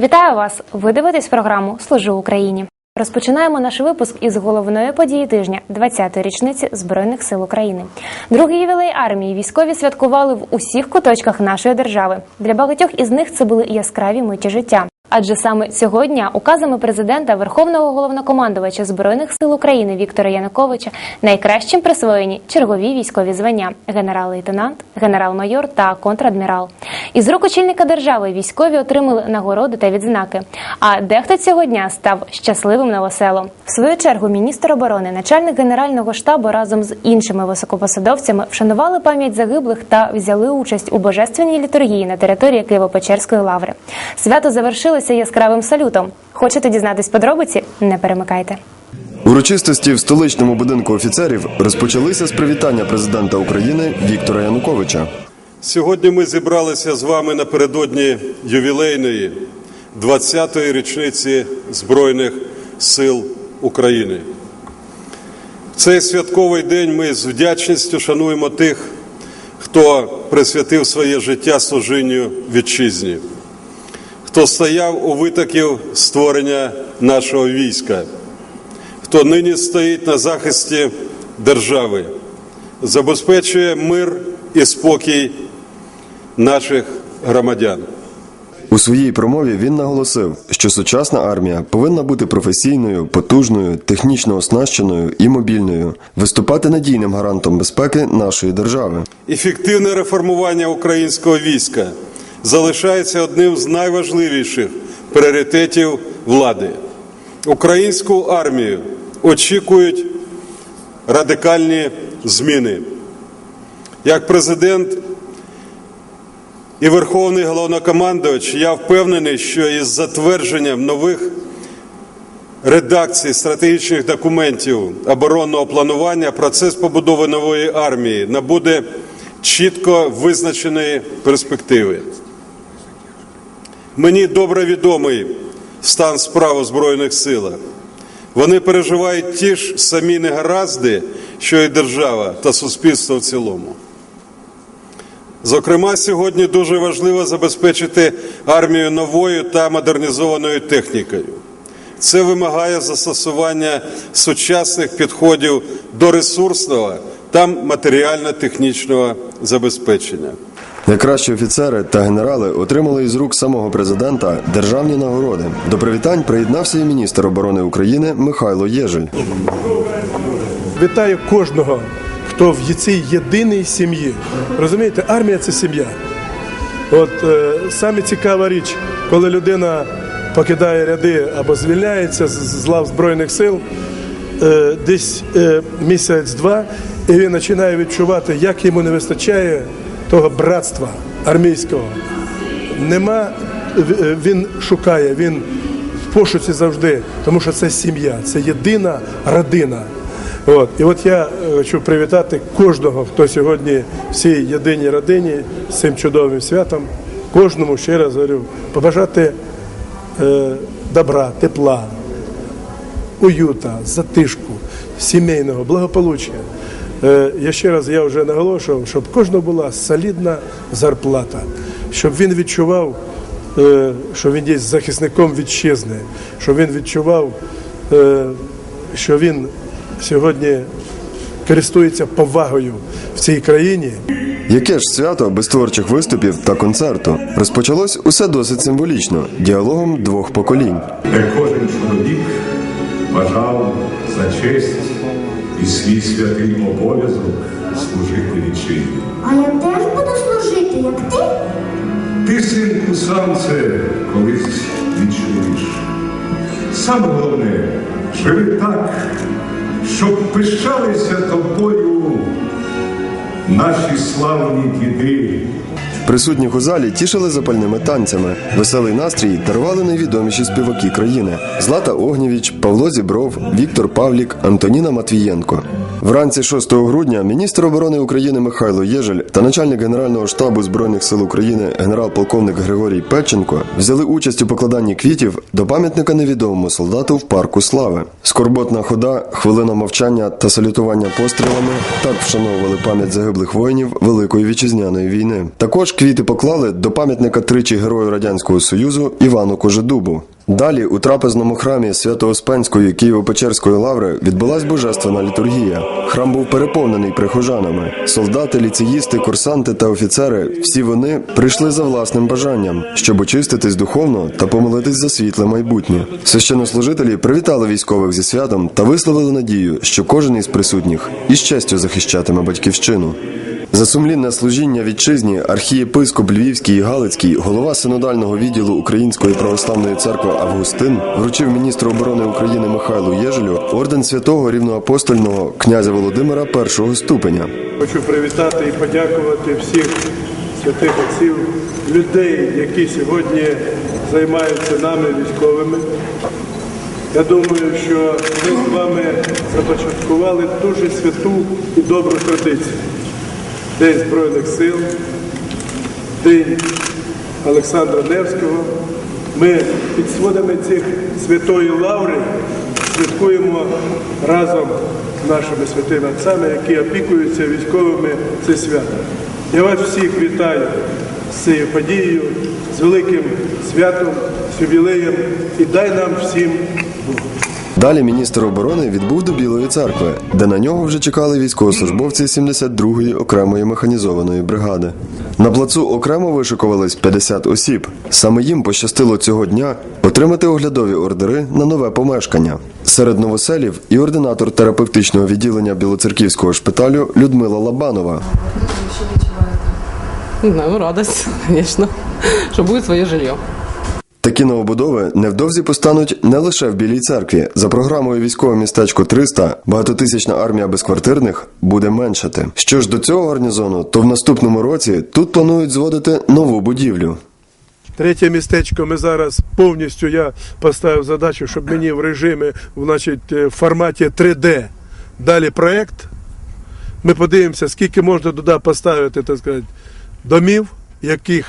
Вітаю вас! Ви дивитесь програму Служу Україні. Розпочинаємо наш випуск із головної події тижня 20-ї річниці Збройних сил України. Другий ювілей армії військові святкували в усіх куточках нашої держави. Для багатьох із них це були яскраві миті життя. Адже саме цього дня указами президента Верховного головнокомандувача збройних сил України Віктора Януковича найкращим присвоєні чергові військові звання генерал-лейтенант, генерал-майор та контрадмірал. Із рук очільника держави військові отримали нагороди та відзнаки. А дехто цього дня став щасливим новоселом. В свою чергу міністр оборони, начальник генерального штабу разом з іншими високопосадовцями вшанували пам'ять загиблих та взяли участь у божественній літургії на території Києво-Печерської лаври. Свято завершилося яскравим салютом. Хочете дізнатись подробиці? Не перемикайте. Урочистості в столичному будинку офіцерів розпочалися з привітання президента України Віктора Януковича. Сьогодні ми зібралися з вами напередодні ювілейної 20-ї річниці Збройних сил України. В цей святковий день ми з вдячністю шануємо тих, хто присвятив своє життя служінню вітчизні, хто стояв у витоків створення нашого війська, хто нині стоїть на захисті держави, забезпечує мир і спокій наших громадян. У своїй промові він наголосив, що сучасна армія повинна бути професійною, потужною, технічно оснащеною і мобільною, виступати надійним гарантом безпеки нашої держави. Ефективне реформування українського війська залишається одним з найважливіших пріоритетів влади. Українську армію очікують радикальні зміни. Як президент і Верховний головнокомандувач, я впевнений, що із затвердженням нових редакцій стратегічних документів оборонного планування процес побудови нової армії набуде чітко визначеної перспективи. Мені добре відомий стан справ у Збройних силах. Вони переживають ті ж самі негаразди, що і держава та суспільство в цілому. Зокрема, сьогодні дуже важливо забезпечити армію новою та модернізованою технікою. Це вимагає застосування сучасних підходів до ресурсного та матеріально-технічного забезпечення. Найкращі офіцери та генерали отримали із рук самого президента державні нагороди. До привітань приєднався і міністр оборони України Михайло Єжель. Вітаю кожного, хто в цій єдиній сім'ї. Розумієте, армія це сім'я. От е, саме цікава річ, коли людина покидає ряди або звільняється з, з лав Збройних сил, е, десь е, місяць-два, і він починає відчувати, як йому не вистачає того братства армійського. Нема, він шукає, він в пошуці завжди, тому що це сім'я, це єдина родина. От. І от я е, хочу привітати кожного, хто сьогодні в цій єдиній родині з цим чудовим святом. Кожному ще раз говорю, побажати е, добра, тепла, уюта, затишку, сімейного, благополуччя. Е, Я ще раз я вже наголошував, щоб кожного була солідна зарплата, щоб він відчував, е, що він є захисником вітчизни, щоб він відчував, е, що він сьогодні користується повагою в цій країні. Яке ж свято без творчих виступів та концерту? Розпочалось усе досить символічно діалогом двох поколінь. кожен чоловік бажав за честь і свій святий обов'язок служити вітчизні. А я теж буду служити, як ти. Ти, синку, сам це колись відчуєш. Саме головне, живи так, щоб пишалися тобою наші славні діди. Присутніх у залі тішили запальними танцями. Веселий настрій дарували найвідоміші співаки країни: Злата Огнєвіч, Павло Зібров, Віктор Павлік, Антоніна Матвієнко. Вранці 6 грудня міністр оборони України Михайло Єжель та начальник Генерального штабу збройних сил України генерал-полковник Григорій Печенко взяли участь у покладанні квітів до пам'ятника невідомому солдату в парку Слави. Скорботна хода, хвилина мовчання та салютування пострілами так вшановували пам'ять загиблих воїнів Великої вітчизняної війни. Також квіти поклали до пам'ятника тричі Герою Радянського Союзу Івану Кожедубу. Далі у трапезному храмі Свято-Успенської Києво-Печерської лаври відбулась божественна літургія. Храм був переповнений прихожанами. Солдати, ліцеїсти, курсанти та офіцери всі вони прийшли за власним бажанням, щоб очиститись духовно та помолитись за світле майбутнє. Священнослужителі привітали військових зі святом та висловили надію, що кожен із присутніх із честю захищатиме батьківщину. За сумлінне служіння вітчизні архієпископ Львівський і Галицький, голова синодального відділу Української православної церкви Августин вручив міністру оборони України Михайлу Єжелю орден святого рівноапостольного князя Володимира першого ступеня. Хочу привітати і подякувати всіх святих отців, людей, які сьогодні займаються нами військовими. Я думаю, що ми з вами започаткували дуже святу і добру традицію. День Збройних сил, День Олександра Невського. Ми під сводами цих святої лаври святкуємо разом з нашими святими отцями, які опікуються військовими це свято. Я вас всіх вітаю з цією подією, з великим святом, з ювілеєм і дай нам всім Бог. Далі міністр оборони відбув до Білої церкви, де на нього вже чекали військовослужбовці 72-ї окремої механізованої бригади. На плацу окремо вишикувались 50 осіб. Саме їм пощастило цього дня отримати оглядові ордери на нове помешкання. Серед новоселів і ординатор терапевтичного відділення Білоцерківського шпиталю Людмила Лабанова. Не знаю, радость, конечно, что будет свое жилье. Такі новобудови невдовзі постануть не лише в Білій церкві. За програмою військове містечко 300 багатотисячна армія безквартирних буде меншати. Що ж до цього гарнізону, то в наступному році тут планують зводити нову будівлю. Третє містечко ми зараз повністю я поставив задачу, щоб мені в режимі, значить, е, в форматі 3D далі проект. Ми подивимося, скільки можна туди поставити, так сказати, домів, яких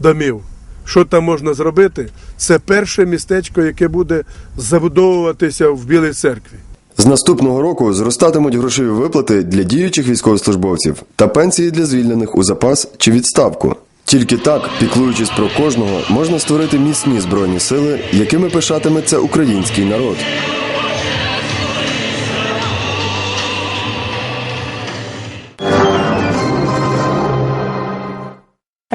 домів, що там можна зробити. Це перше містечко, яке буде забудовуватися в Білій церкві. З наступного року зростатимуть грошові виплати для діючих військовослужбовців та пенсії для звільнених у запас чи відставку. Тільки так, піклуючись про кожного, можна створити міцні збройні сили, якими пишатиметься український народ.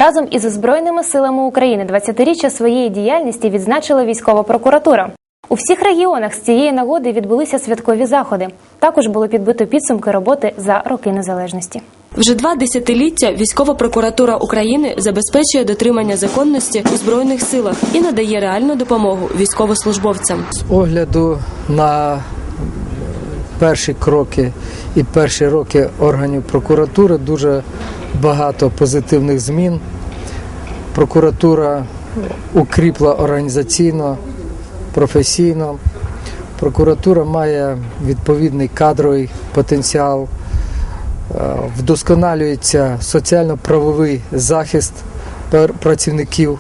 Разом із Збройними силами України 20-річчя своєї діяльності відзначила військова прокуратура. У всіх регіонах з цієї нагоди відбулися святкові заходи. Також було підбито підсумки роботи за роки незалежності. Вже два десятиліття військова прокуратура України забезпечує дотримання законності у збройних силах і надає реальну допомогу військовослужбовцям. З огляду на перші кроки і перші роки органів прокуратури дуже багато позитивних змін. Прокуратура укріпла організаційно, професійно. Прокуратура має відповідний кадровий потенціал, Е, вдосконалюється соціально-правовий захист працівників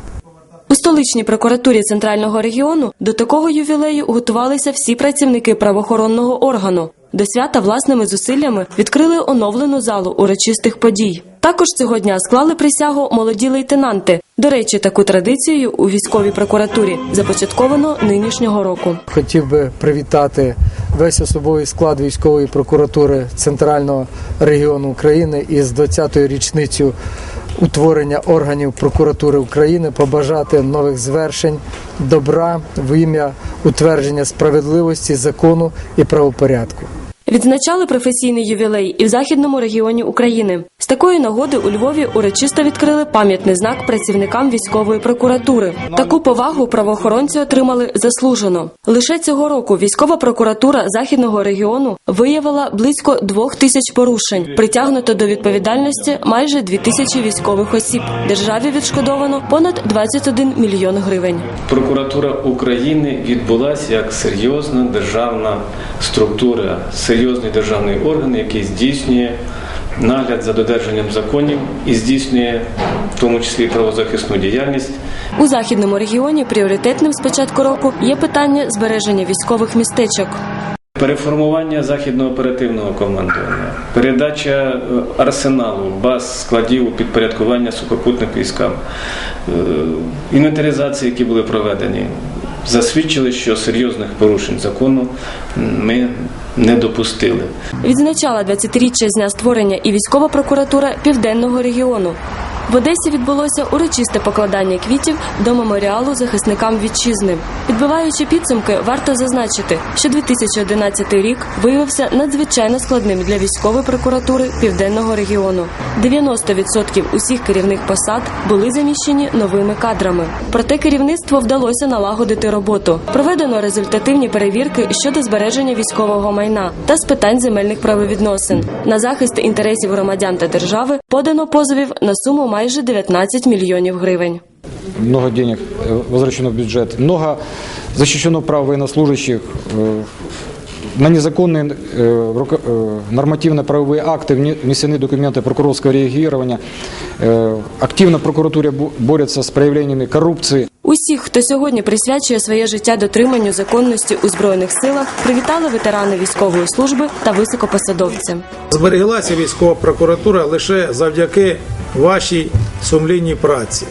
У столичній прокуратурі центрального регіону до такого ювілею готувалися всі працівники правоохоронного органу. До свята власними зусиллями відкрили оновлену залу урочистих подій. Також цього дня склали присягу молоді лейтенанти. До речі, таку традицію у військовій прокуратурі започатковано нинішнього року. Хотів би привітати весь особовий склад військової прокуратури Центрального регіону України із 20-ю річницю утворення органів прокуратури України, побажати нових звершень, добра в ім'я утвердження справедливості, закону і правопорядку. Відзначали професійний ювілей і в західному регіоні України. З такої нагоди у Львові урочисто відкрили пам'ятний знак працівникам військової прокуратури. Таку повагу правоохоронці отримали заслужено. Лише цього року військова прокуратура західного регіону виявила близько двох тисяч порушень. Притягнуто до відповідальності майже дві тисячі військових осіб. Державі відшкодовано понад 21 мільйон гривень. Прокуратура України відбулася як серйозна державна структура, серйозний державний орган, який здійснює нагляд за додержанням законів і здійснює в тому числі правозахисну діяльність. У західному регіоні пріоритетним з початку року є питання збереження військових містечок. переформування західного оперативного командування, передача е, арсеналу, баз складів підпорядкування сухопутним військам, е, інвентаризації, які були проведені, засвідчили, що серйозних порушень закону ми не допустили. Відзначала 20-річчя з дня створення і військова прокуратура Південного регіону. В Одесі відбулося урочисте покладання квітів до меморіалу захисникам вітчизни. Підбиваючи підсумки, варто зазначити, що 2011 рік виявився надзвичайно складним для військової прокуратури Південного регіону. 90% усіх керівних посад були заміщені новими кадрами. Проте керівництво вдалося налагодити роботу. Проведено результативні перевірки щодо збереження військового майна та з питань земельних правовідносин. На захист інтересів громадян та держави подано позовів на суму майже 19 мільйонів гривень. много денег э, возвращено в бюджет, много защищено прав военнослужащих, э, на незаконные э, руко- э, нормативно-правовые акты вне- внесены документы прокурорского реагирования. Э, Активно прокуратура бо- борется с проявлениями коррупции. Усіх, хто сьогодні присвячує своє життя дотриманню законності у збройних силах, привітали ветерани військової служби та високопосадовці. Збереглася військова прокуратура лише завдяки вашій сумлінній праці.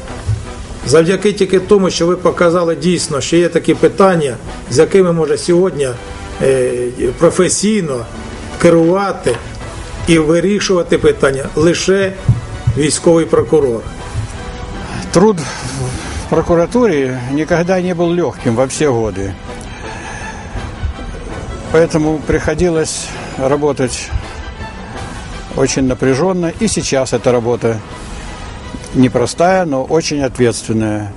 Завдяки тільки тому, що ви показали дійсно, що є такі питання, з якими може сьогодні е, професійно керувати і вирішувати питання лише військовий прокурор. Труд в прокуратуре никогда не был легким во все годы. Поэтому приходилось работать очень напряженно. И сейчас эта работа непростая, но очень ответственная.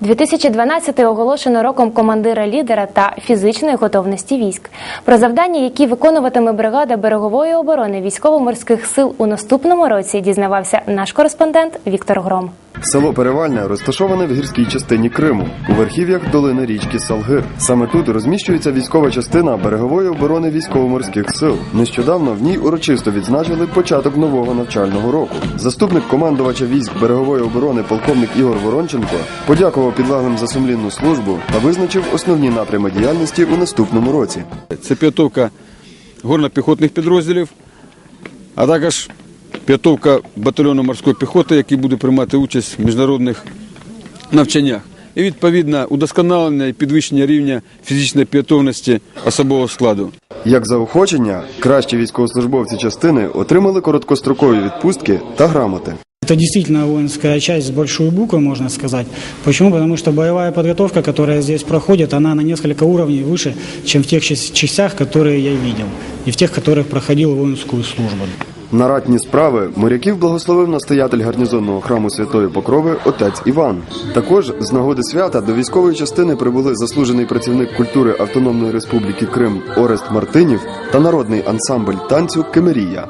2012 оголошено роком командира лідера та фізичної готовності військ. Про завдання, які виконуватиме бригада берегової оборони військово-морських сил у наступному році, дізнавався наш кореспондент Віктор Гром. Село Перевальне розташоване в гірській частині Криму у верхів'ях долини річки Салгир. Саме тут розміщується військова частина берегової оборони військово-морських сил. Нещодавно в ній урочисто відзначили початок нового навчального року. Заступник командувача військ берегової оборони полковник Ігор Воронченко подякував підлеглим за сумлінну службу та визначив основні напрями діяльності у наступному році. Це підготовка горно-піхотних підрозділів, а також підготовка батальйону морської піхоти, який буде приймати участь в міжнародних навчаннях. І відповідно удосконалення і підвищення рівня фізичної підготовленості особового складу. Як заохочення, кращі військовослужбовці частини отримали короткострокові відпустки та грамоти. Это действительно воинская часть с большой буквы, можно сказать. Почему? Потому что боевая подготовка, которая здесь проходит, она на несколько уровней выше, чем в тех часть- частях, которые я видел, и в тех, которых проходил воинскую службу. На ратні справи моряків благословив настоятель гарнізонного храму Святої Покрови отець Іван. Також з нагоди свята до військової частини прибули заслужений працівник культури Автономної Республіки Крим Орест Мартинів та народний ансамбль танцю Кемерія.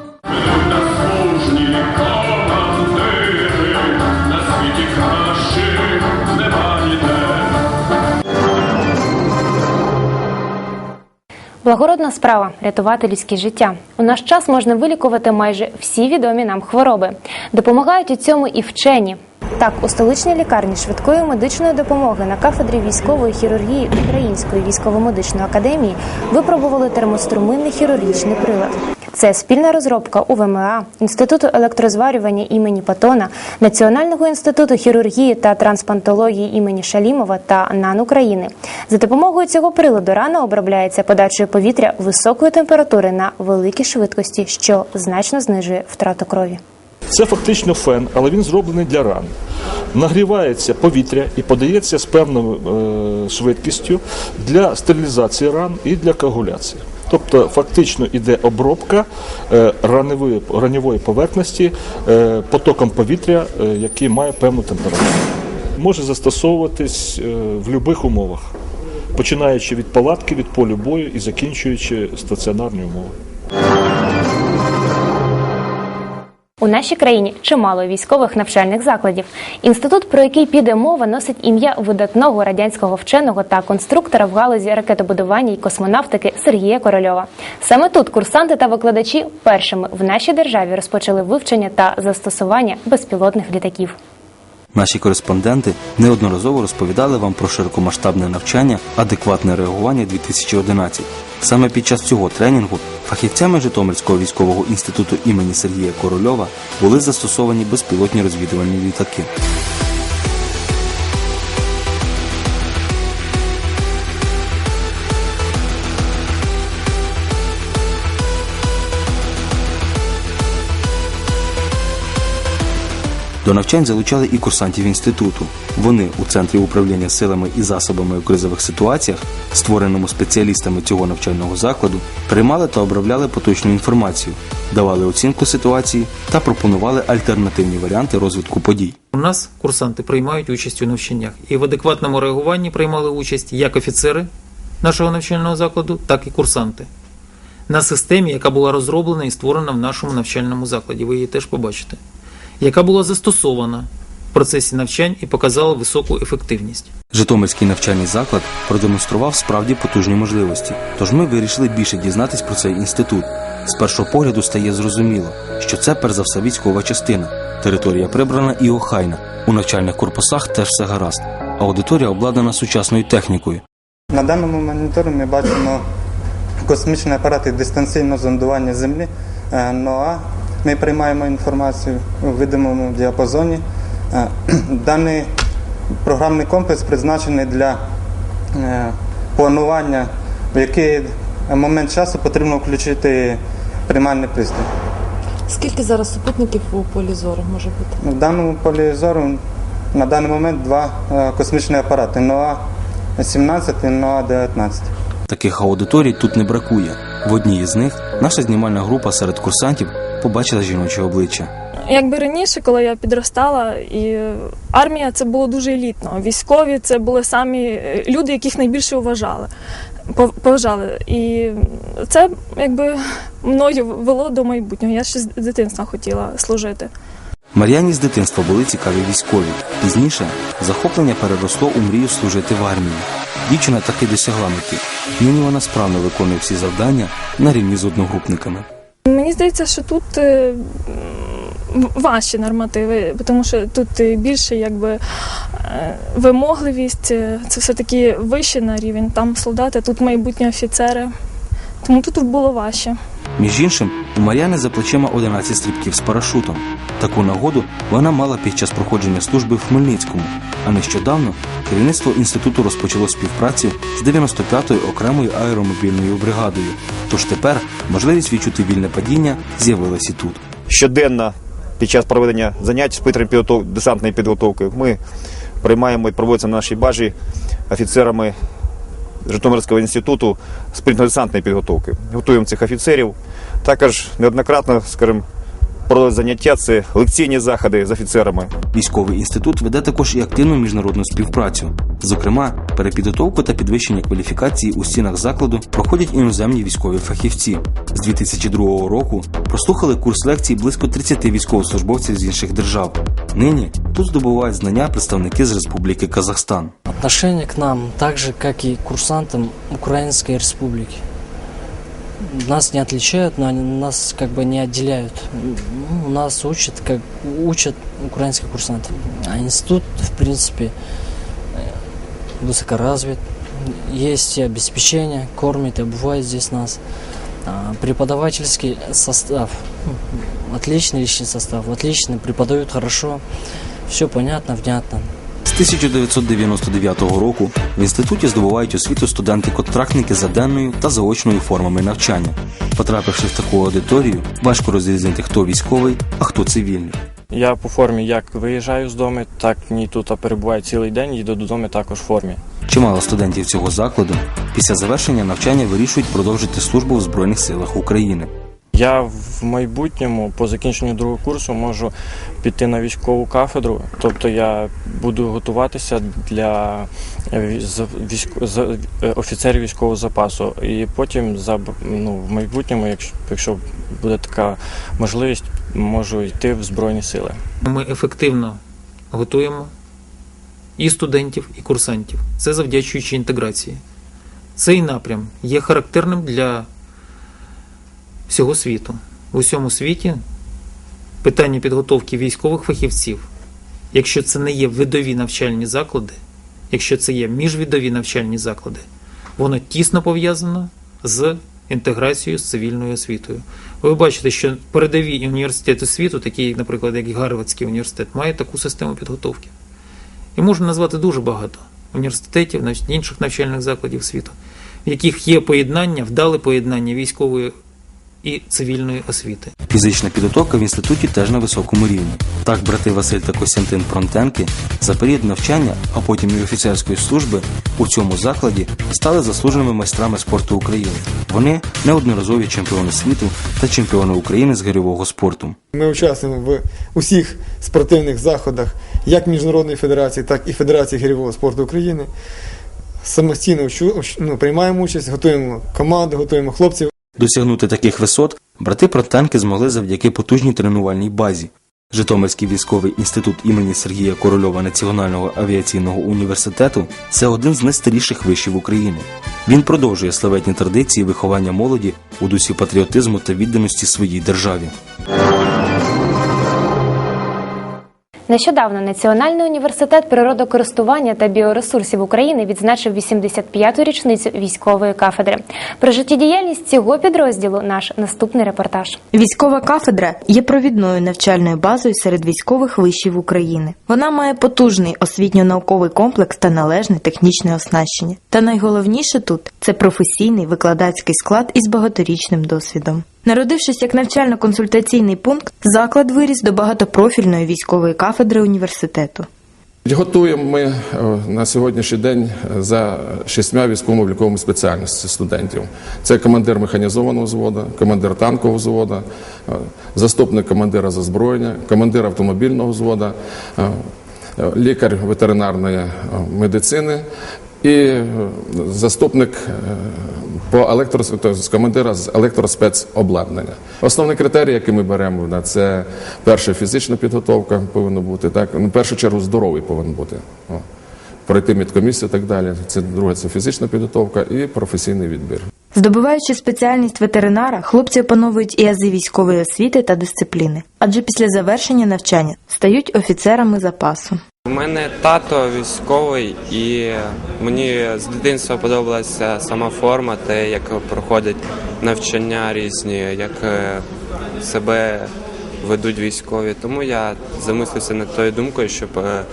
Благородна справа рятувати людське життя. У наш час можна вилікувати майже всі відомі нам хвороби. Допомагають у цьому і вчені. Так, у столичній лікарні швидкої медичної допомоги на кафедрі військової хірургії Української військово-медичної академії випробували термоструменний хірургічний прилад. Це спільна розробка УВМА, Інституту електрозварювання імені Патона, Національного інституту хірургії та трансплантології імені Шалімова та НАН України. За допомогою цього приладу рана обробляється подачею повітря високої температури на великій швидкості, що значно знижує втрату крові. Це фактично фен, але він зроблений для ран. Нагрівається повітря і подається з певною е, швидкістю для стерилізації ран і для коагуляції. Тобто фактично йде обробка е, раневої, раневої поверхності е, потоком повітря, е, який має певну температуру. Може застосовуватись в будь-яких умовах, починаючи від палатки, від полю бою і закінчуючи стаціонарні умови. У нашій країні чимало військових навчальних закладів. Інститут, про який піде мова, носить ім'я видатного радянського вченого та конструктора в галузі ракетобудування і космонавтики Сергія Корольова. Саме тут курсанти та викладачі першими в нашій державі розпочали вивчення та застосування безпілотних літаків. Наші кореспонденти неодноразово розповідали вам про широкомасштабне навчання, адекватне реагування 2011. Саме під час цього тренінгу фахівцями Житомирського військового інституту імені Сергія Корольова були застосовані безпілотні розвідувальні літаки. До навчань залучали і курсантів інституту. Вони у центрі управління силами і засобами у кризових ситуаціях, створеному спеціалістами цього навчального закладу, приймали та обробляли поточну інформацію, давали оцінку ситуації та пропонували альтернативні варіанти розвитку подій. У нас курсанти приймають участь у навчаннях, і в адекватному реагуванні приймали участь як офіцери нашого навчального закладу, так і курсанти. На системі, яка була розроблена і створена в нашому навчальному закладі, ви її теж побачите, яка була застосована в процесі навчань і показала високу ефективність. Житомирський навчальний заклад продемонстрував справді потужні можливості, тож ми вирішили більше дізнатись про цей інститут. З першого погляду стає зрозуміло, що це перш за все військова частина. Територія прибрана і охайна. У навчальних корпусах теж все гаразд. Аудиторія обладнана сучасною технікою. На даному моніторі ми бачимо космічні апарати дистанційного зондування Землі е, НОА. Ми приймаємо інформацію у видимому діапазоні. Е, Даний програмний комплекс призначений для е, планування, в який момент часу потрібно включити приймальний пристрій. Скільки зараз супутників у полі зору може бути? В даному полі зору на даний момент два е, космічні апарати НОА-17 і НОА-19. Таких аудиторій тут не бракує. В одній із них наша знімальна група серед курсантів побачила жіноче обличчя. Якби раніше, коли я підростала, і армія це було дуже елітно. Військові це були самі е, люди, яких найбільше вважали, пов- поважали. І це якби мною вело до майбутнього. Я ще з дитинства хотіла служити. Мар'яні з дитинства були цікаві військові. Пізніше захоплення переросло у мрію служити в армії. Дівчина таки досягла мети. Нині вона справно виконує всі завдання на рівні з одногрупниками. Мені здається, що тут е, важчі нормативи, тому що тут більше якби е, вимогливість, е, це все-таки вище на рівень. Там солдати, тут майбутні офіцери. Тому тут було важче. Між іншим, у Мар'яни за плечима 11 стрибків з парашутом. Таку нагоду вона мала під час проходження служби в Хмельницькому. А нещодавно керівництво інституту розпочало співпрацю з 95-ю окремою аеромобільною бригадою. Тож тепер можливість відчути вільне падіння з'явилась і тут. щоденно під час проведення занять з повітряної підготов... десантної підготовки ми приймаємо і проводиться на нашій бажі офіцерами Житомирського інституту спринтно-десантної підготовки. Готуємо цих офіцерів. Також неоднократно, скажімо, проводять заняття, це лекційні заходи з офіцерами. Військовий інститут веде також і активну міжнародну співпрацю. Зокрема, перепідготовку та підвищення кваліфікації у стінах закладу проходять іноземні військові фахівці. З 2002 року прослухали курс лекцій близько 30 військовослужбовців з інших держав. Нині тут здобувають знання представники з Республіки Казахстан. Отношение к нам так же, как и курсантам Украинской республики. Нас не отличают, но они нас как бы не отделяют. Ну, Нас учат, как учат украинских курсантов. А институт, в принципе, э, высокоразвит. Есть и обеспечение, кормит и обувает здесь нас. А Преподавательский состав, отличный личный состав, отличный, преподают хорошо, все понятно, внятно. З 1999 року в інституті здобувають освіту студенти-контрактники за денною та заочною формами навчання. Потрапивши в таку аудиторію, важко розрізнити, хто військовий, а хто цивільний. Я по формі як виїжджаю з дому, так і тут перебуваю цілий день, їду додому також в формі. Чимало студентів цього закладу після завершення навчання вирішують продовжити службу в Збройних силах України. Я в майбутньому по закінченню другого курсу можу піти на військову кафедру, тобто я буду готуватися для е, е, офіцерів військового запасу. І потім за ну, в майбутньому, якщо, якщо буде така можливість, можу йти в Збройні сили. Ми ефективно готуємо і студентів, і курсантів. Це завдячуючи інтеграції. Цей напрям є характерним для всього світу. В усьому світі питання підготовки військових фахівців якщо це не є видові навчальні заклади, якщо це є міжвідові навчальні заклади, воно тісно пов'язано з інтеграцією з цивільною освітою. Ви бачите, що передові університети світу, такі, наприклад, як Гарвардський університет, мають таку систему підготовки. І можна назвати дуже багато університетів, інших навчальних закладів світу, в яких є поєднання, вдале поєднання військової і цивільної освіти. Фізична підготовка в інституті теж на високому рівні. Так, брати Василь та Костянтин Пронтенки за період навчання, а потім і офіцерської служби у цьому закладі стали заслуженими майстрами спорту України. Вони неодноразові чемпіони світу та чемпіони України з гирьового спорту. Ми участвуємо в усіх спортивних заходах як Міжнародної федерації, так і Федерації гірьового спорту України. Самостійно ну, приймаємо участь, готуємо команду, готуємо хлопців. Досягнути таких висот брати Протенки змогли завдяки потужній тренувальній базі. Житомирський військовий інститут імені Сергія Корольова Національного авіаційного університету це один з найстаріших вишів України. Він продовжує славетні традиції виховання молоді у дусі патріотизму та відданості своїй державі. Нещодавно Національний університет природокористування та біоресурсів України відзначив 85-ту річницю військової кафедри. Про життєдіяльність цього підрозділу наш наступний репортаж. Військова кафедра є провідною навчальною базою серед військових вишів України. Вона має потужний освітньо-науковий комплекс та належне технічне оснащення. Та найголовніше тут це професійний викладацький склад із багаторічним досвідом. Народившись як навчально-консультаційний пункт, заклад виріс до багатопрофільної військової кафедри університету. Готуємо ми е, на сьогоднішній день за шістьма військово-обліковими спеціальностями студентів. Це командир механізованого взводу, командир танкового взводу, е, заступник командира з озброєння, командир автомобільного взводу, е, е, лікар ветеринарної е, медицини і е, заступник е, по електро, з командира з електроспецобладнання. Основні критерії, які ми беремо, це перша фізична підготовка повинна бути, так, ну, в першу чергу здоровий повинен бути. О. Пройти медкомісію і так далі. Це друге це фізична підготовка і професійний відбір. Здобуваючи спеціальність ветеринара, хлопці опановують і ази військової освіти та дисципліни, адже після завершення навчання стають офіцерами запасу. У мене тато військовий, і мені з дитинства подобалася сама форма, те, як проходять навчання різні, як е, себе ведуть військові. Тому я замислився над тою думкою, щоб е, е,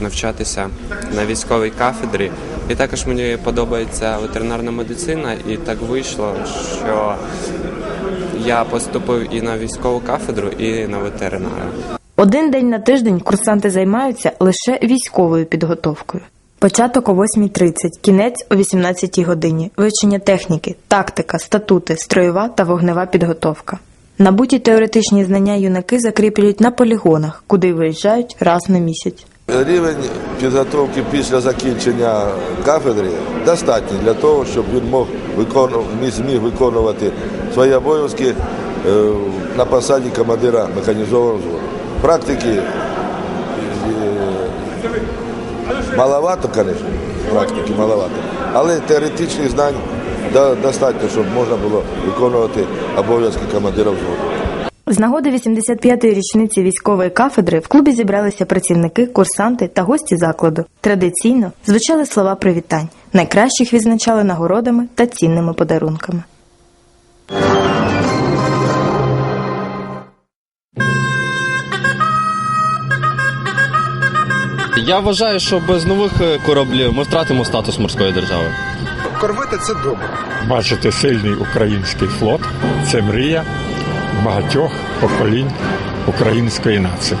навчатися на військовій кафедрі. І також мені подобається ветеринарна медицина, і так вийшло, що я поступив і на військову кафедру, і на ветеринара. Один день на тиждень курсанти займаються лише військовою підготовкою. Початок о 8.30, кінець о 18 годині, вивчення техніки, тактика, статути, строєва та вогнева підготовка. Набуті теоретичні знання юнаки закріплюють на полігонах, куди виїжджають раз на місяць. Рівень підготовки після закінчення кафедри достатній для того, щоб він мог виконувати, зміг виконувати свої обов'язки е, на посаді командира механізованого взводу. Практики е, маловато, звісно, практики маловато, але теоретичних знань достатньо, щоб можна було виконувати обов'язки командира взводу. З нагоди 85-ї річниці військової кафедри в клубі зібралися працівники, курсанти та гості закладу. Традиційно звучали слова привітань. Найкращих відзначали нагородами та цінними подарунками. Я вважаю, що без нових е, кораблів ми втратимо статус морської держави. Кормити це добре. Бачити сильний український флот це мрія багатьох поколінь української нації.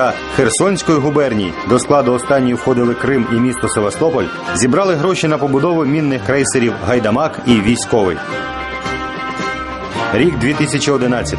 та Херсонської губерній, до складу останньої входили Крим і місто Севастополь, зібрали гроші на побудову мінних крейсерів Гайдамак і Військовий. Рік 2011.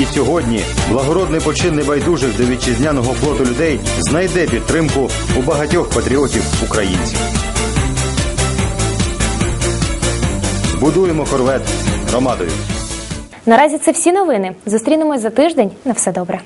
і сьогодні благородний почин небайдужих до вітчизняного флоту людей знайде підтримку у багатьох патріотів українців. Будуємо корвет громадою. Наразі це всі новини. Зустрінемось за тиждень. На все добре.